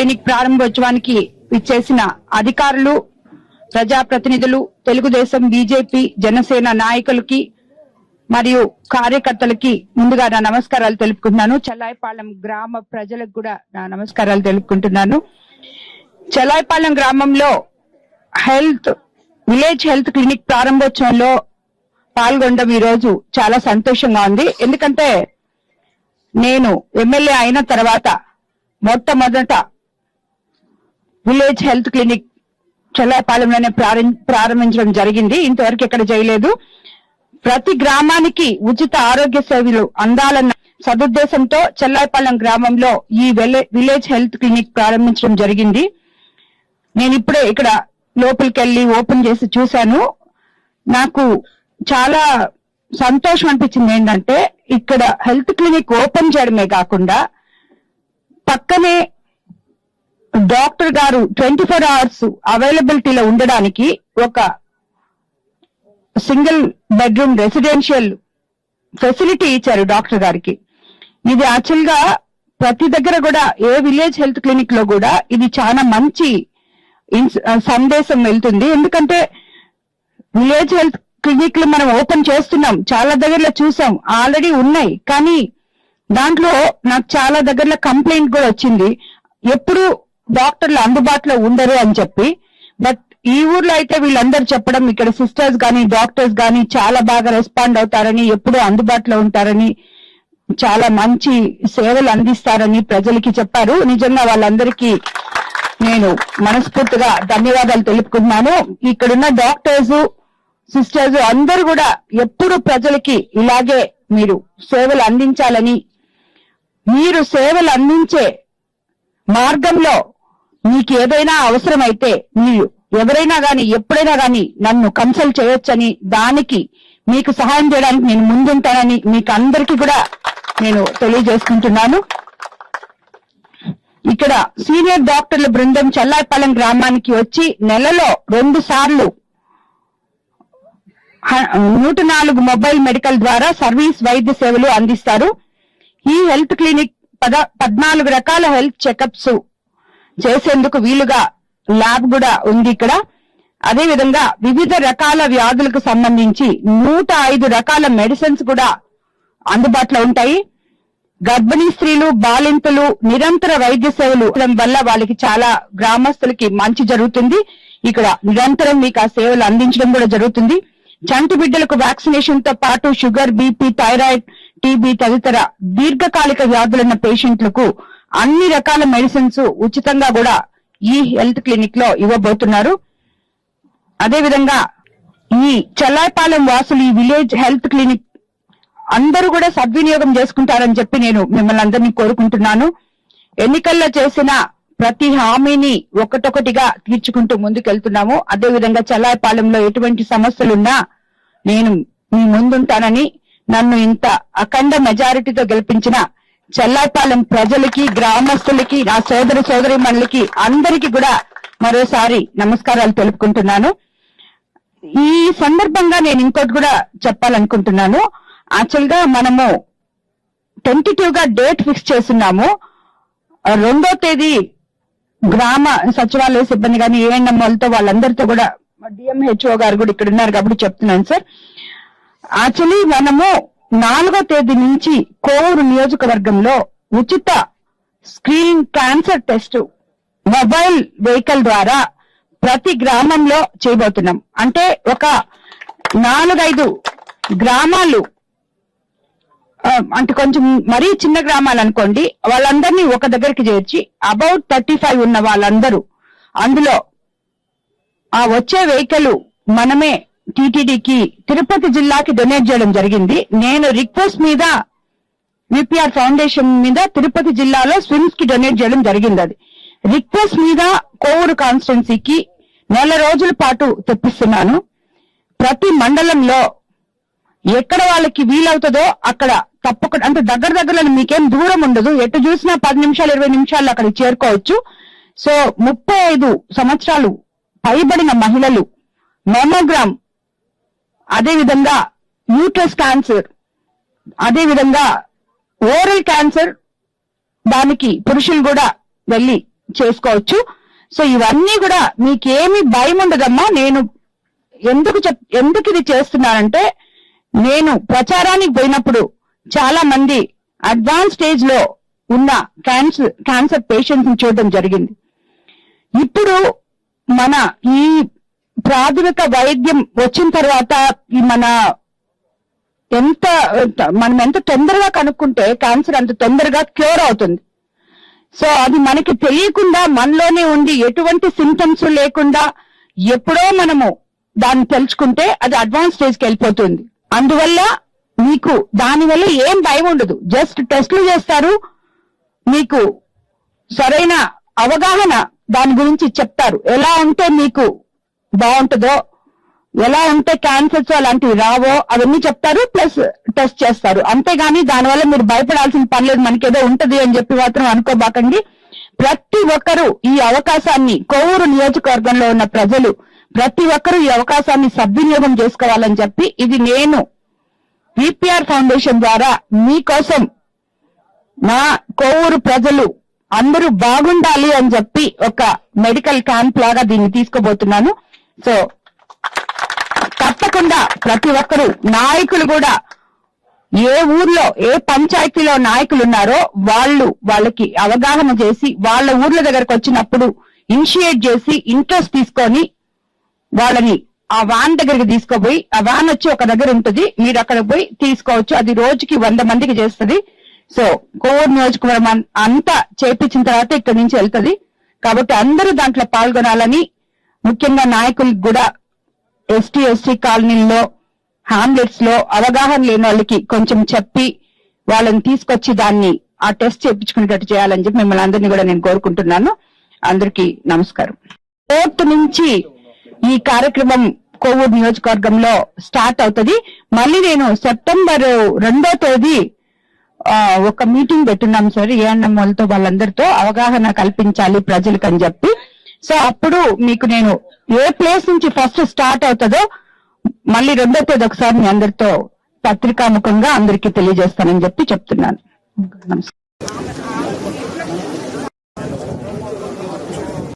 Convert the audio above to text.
Clinic ప్రారంభోత్సవానికి ఇచ్చేసిన అధికారులు ప్రజాప్రతినిధులు తెలుగుదేశం బీజేపీ జనసేన నాయకులకి మరియు కార్యకర్తలకి ముందుగా నా నమస్కారాలు తెలుపుకుంటున్నాను. చల్లాయిపాలెం గ్రామ ప్రజలకు కూడా నా నమస్కారాలు తెలుపుకుంటున్నాను. చల్లాయిపాలెం గ్రామంలో హెల్త్ విలేజ్ హెల్త్ క్లినిక్ ప్రారంభోత్సవంలో పాల్గొనడం ఈ రోజు చాలా సంతోషంగా ఉంది. ఎందుకంటే నేను ఎమ్మెల్యే అయిన తర్వాత మొట్టమొదట విలేజ్ హెల్త్ క్లినిక్ చెల్లాపాలెంలోనే ప్రారంభించడం జరిగింది. ఇంతవరకు ఎక్కడ చేయలేదు. ప్రతి గ్రామానికి ఉచిత ఆరోగ్య సేవలు అందాలన్న సదుద్దేశంతో చెల్లాయపాలెం గ్రామంలో ఈ వెలే- విలేజ్ హెల్త్ క్లినిక్ ప్రారంభించడం జరిగింది. నేను ఇప్పుడే ఇక్కడ లోపలికి వెళ్ళి ఓపెన్ చేసి చూశాను. నాకు చాలా సంతోషం అనిపించింది ఏంటంటే ఇక్కడ హెల్త్ క్లినిక్ ఓపెన్ చేయడమే కాకుండా పక్కనే డాక్టర్ గారు ట్వంటీ ఫోర్ అవర్స్ అవైలబిలిటీలో ఉండడానికి ఒక సింగిల్ బెడ్రూమ్ రెసిడెన్షియల్ ఫెసిలిటీ ఇచ్చారు డాక్టర్ గారికి. ఇది యాక్చువల్గా ప్రతి దగ్గర కూడా ఏ విలేజ్ హెల్త్ క్లినిక్లో కూడా ఇది చాలా మంచి ఇన్స్- సందేశం వెళ్తుంది. ఎందుకంటే విలేజ్ హెల్త్ క్లినిక్లు మనం ఓపెన్ చేస్తున్నాం. చాలా దగ్గరలో చూసాం. ఆల్రెడీ ఉన్నాయి. కానీ దాంట్లో నాకు చాలా దగ్గరలో కంప్లైంట్ కూడా వచ్చింది. ఎప్పుడు డాక్టర్లు అందుబాటులో ఉండరు అని చెప్పి బట్ ఈ ఊర్లో అయితే వీళ్ళందరూ చెప్పడం ఇక్కడ సిస్టర్స్ గానీ డాక్టర్స్ గానీ చాలా బాగా రెస్పాండ్ అవుతారని ఎప్పుడూ అందుబాటులో ఉంటారని చాలా మంచి సేవలు అందిస్తారని ప్రజలకి చెప్పారు. నిజంగా వాళ్ళందరికీ నేను మనస్ఫూర్తిగా ధన్యవాదాలు తెలుపుకుంటున్నాను. ఇక్కడున్న డాక్టర్స్ సిస్టర్స్ అందరూ కూడా ఎప్పుడు ప్రజలకి ఇలాగే మీరు సేవలు అందించాలని మీరు సేవలు అందించే మార్గంలో మీకు ఏదైనా అవసరమైతే మీరు ఎవరైనా గాని ఎప్పుడైనా గాని నన్ను కన్సల్ట్ చేయొచ్చని దానికి మీకు సహాయం చేయడానికి నేను ముందుంటానని మీకు అందరికీ కూడా నేను తెలియజేసుకుంటున్నాను. ఇక్కడ సీనియర్ డాక్టర్ల బృందం చల్లాయిపాలెం గ్రామానికి వచ్చి నెలలో రెండు సార్లు నూట నాలుగు మొబైల్ మెడికల్ ద్వారా సర్వీస్ వైద్య సేవలు అందిస్తారు. ఈ హెల్త్ క్లినిక్ పద పద్నాలుగు రకాల హెల్త్ చెకప్స్ చేసేందుకు వీలుగా ల్యాబ్ కూడా ఉంది ఇక్కడ. అదే విధంగా వివిధ రకాల వ్యాధులకు సంబంధించి నూట ఐదు రకాల మెడిసిన్స్ కూడా అందుబాటులో ఉంటాయి. గర్భిణీ స్త్రీలు బాలింతలు నిరంతర వైద్య సేవలు వల్ల వాళ్ళకి చాలా గ్రామస్తులకి మంచి జరుగుతుంది. ఇక్కడ నిరంతరం మీకు ఆ సేవలు అందించడం కూడా జరుగుతుంది. చంటి బిడ్డలకు వ్యాక్సినేషన్తో పాటు షుగర్ బీపీ థైరాయిడ్ టీబీ తదితర దీర్ఘకాలిక వ్యాధులున్న పేషెంట్లకు అన్ని రకాల మెడిసిన్స్ ఉచితంగా కూడా ఈ హెల్త్ క్లినిక్లో ఇవ్వబోతున్నారు. అదేవిధంగా ఈ చల్లాయిపాలెం వాసులు ఈ విలేజ్ హెల్త్ క్లినిక్ అందరూ కూడా సద్వినియోగం చేసుకుంటారని చెప్పి నేను మిమ్మల్ని అందరినీ కోరుకుంటున్నాను. ఎన్నికల్లో చేసిన ప్రతి హామీని ఒకటొకటిగా తీర్చుకుంటూ ముందుకెళ్తున్నాము. అదేవిధంగా చల్లాయిపాలెంలో ఎటువంటి సమస్యలున్నా నేను మీ ముందుంటానని నన్ను ఇంత అఖండ మెజారిటీతో గెలిపించిన చెల్లాయిపాలెం ప్రజలకి గ్రామస్తులకి నా సోదర సోదరి అందరికీ కూడా మరోసారి నమస్కారాలు తెలుపుకుంటున్నాను. ఈ సందర్భంగా నేను ఇంకోటి కూడా చెప్పాలనుకుంటున్నాను. యాక్చువల్గా మనము టెంటిటివ్గా డేట్ ఫిక్స్ చేస్తున్నాము. రెండో తేదీ గ్రామ సచివాలయ సిబ్బంది కానీ ఏఎన్ఎంఎల్తో వాళ్ళందరితో కూడా డిఎంహెచ్ఓ గారు కూడా ఇక్కడ ఉన్నారు కాబట్టి చెప్తున్నాను సార్. యాక్చువల్లీ మనము నాలుగో తేదీ నుంచి కోవూరు నియోజకవర్గంలో ఉచిత screen cancer test mobile vehicle ద్వారా ప్రతి గ్రామంలో చేయబోతున్నాం. అంటే ఒక నాలుగైదు గ్రామాలు అంటే కొంచెం మరీ చిన్న గ్రామాలు అనుకోండి వాళ్ళందరినీ ఒక దగ్గరికి చేర్చి అబౌట్ థర్టీ ఫైవ్ ఉన్న వాళ్ళందరూ అందులో ఆ వచ్చే వెహికల్ మనమే టీటీడీకి తిరుపతి జిల్లాకి డొనేట్ చేయడం జరిగింది. నేను రిక్వెస్ట్ మీద విపిఆర్ ఫౌండేషన్ మీద తిరుపతి జిల్లాలో స్విమ్స్కి డొనేట్ చేయడం జరిగింది అది. రిక్వెస్ట్ మీద కోవూరు కాన్స్టిట్యున్సీకి నెల రోజుల పాటు తెప్పిస్తున్నాను. ప్రతి మండలంలో ఎక్కడ వాళ్ళకి వీలవుతుందో అక్కడ తప్పకుండా అంటే దగ్గర దగ్గరలో మీకేం దూరం ఉండదు. ఎటు చూసినా పది నిమిషాలు ఇరవై నిమిషాల్లో అక్కడికి చేరుకోవచ్చు. సో ముప్పై ఐదు సంవత్సరాలు పైబడిన మహిళలు మెమోగ్రామ్ అదే విధంగా యూట్రస్ క్యాన్సర్ అదే విధంగా ఓరల్ క్యాన్సర్ దానికి పురుషులు కూడా వెళ్ళి చేసుకోవచ్చు. సో ఇవన్నీ కూడా మీకేమి భయం ఉండదమ్మా. నేను ఎందుకు చెప్ ఎందుకు ఇది చేస్తున్నానంటే నేను ప్రచారానికి పోయినప్పుడు చాలా మంది అడ్వాన్స్ స్టేజ్లో ఉన్న క్యాన్సర్ క్యాన్సర్ పేషెంట్స్ని చూడడం జరిగింది. ఇప్పుడు మన ఈ ప్రాథమిక వైద్యం వచ్చిన తర్వాత ఈ మన ఎంత మనం ఎంత తొందరగా కనుక్కుంటే క్యాన్సర్ అంత తొందరగా క్యూర్ అవుతుంది. సో అది మనకి తెలియకుండా మనలోనే ఉండి ఎటువంటి సింటమ్స్ లేకుండా ఎప్పుడో మనము దాన్ని తెలుసుకుంటే అది అడ్వాన్స్ స్టేజ్కి వెళ్ళిపోతుంది. అందువల్ల మీకు దానివల్ల ఏం భయం ఉండదు. జస్ట్ టెస్ట్లు చేస్తారు. మీకు సరైన అవగాహన దాని గురించి చెప్తారు. ఎలా ఉంటే మీకు బాగుంటుందో ఎలా ఉంటే క్యాన్సర్స్ అలాంటివి రావో అవన్నీ చెప్తారు ప్లస్ టెస్ట్ చేస్తారు. అంతేగాని దానివల్ల మీరు భయపడాల్సిన పని లేదు. మనకేదో ఉంటది అని చెప్పి మాత్రం అనుకోబాకండి. ప్రతి ఒక్కరూ ఈ అవకాశాన్ని కోవూరు నియోజకవర్గంలో ఉన్న ప్రజలు ప్రతి ఒక్కరూ ఈ అవకాశాన్ని సద్వినియోగం చేసుకోవాలని చెప్పి ఇది నేను విపిఆర్ ఫౌండేషన్ ద్వారా మీకోసం నా కోవూరు ప్రజలు అందరూ బాగుండాలి అని చెప్పి ఒక మెడికల్ క్యాంప్ లాగా దీన్ని తీసుకోబోతున్నాను. సో తప్పకుండా ప్రతి ఒక్కరూ నాయకులు కూడా ఏ ఊర్లో ఏ పంచాయతీలో నాయకులు ఉన్నారో వాళ్ళు వాళ్ళకి అవగాహన చేసి వాళ్ళ ఊర్ల దగ్గరకు వచ్చినప్పుడు ఇనిషియేట్ చేసి ఇంట్రెస్ట్ తీసుకొని వాళ్ళని ఆ వ్యాన్ దగ్గరికి తీసుకోపోయి ఆ వ్యాన్ వచ్చి ఒక దగ్గర ఉంటుంది. మీరు అక్కడ పోయి తీసుకోవచ్చు. అది రోజుకి వంద మందికి చేస్తుంది. సో కోవూరు నియోజకవర్గం అంతా చేపించిన తర్వాత ఇక్కడి నుంచి వెళ్తుంది. కాబట్టి అందరూ దాంట్లో పాల్గొనాలని ముఖ్యంగా నాయకులకు కూడా ఎస్టీ ఎస్టీ కాలనీల్లో హామ్లెట్స్లో అవగాహన లేని వాళ్ళకి కొంచెం చెప్పి వాళ్ళని తీసుకొచ్చి దాన్ని ఆ టెస్ట్ చేయించుకునేటట్టు చేయాలని చెప్పి మిమ్మల్ని అందరినీ కూడా నేను కోరుకుంటున్నాను. అందరికీ నమస్కారం. ఫోర్త్ నుంచి ఈ కార్యక్రమం కోవూరు నియోజకవర్గంలో స్టార్ట్ అవుతుంది. మళ్ళీ నేను సెప్టెంబర్ రెండో తేదీ ఒక మీటింగ్ పెట్టున్నాం సార్ ఏఎన్ఎం వాళ్ళతో వాళ్ళందరితో అవగాహన కల్పించాలి ప్రజలకు అని చెప్పి. సో అప్పుడు మీకు నేను ఏ ప్లేస్ నుంచి ఫస్ట్ స్టార్ట్ అవుతుందో మళ్ళీ రెండో తేదీ ఒకసారి మీ అందరితో పత్రికాముఖంగా అందరికీ తెలియజేస్తానని చెప్పి చెప్తున్నాను. నమస్కారం.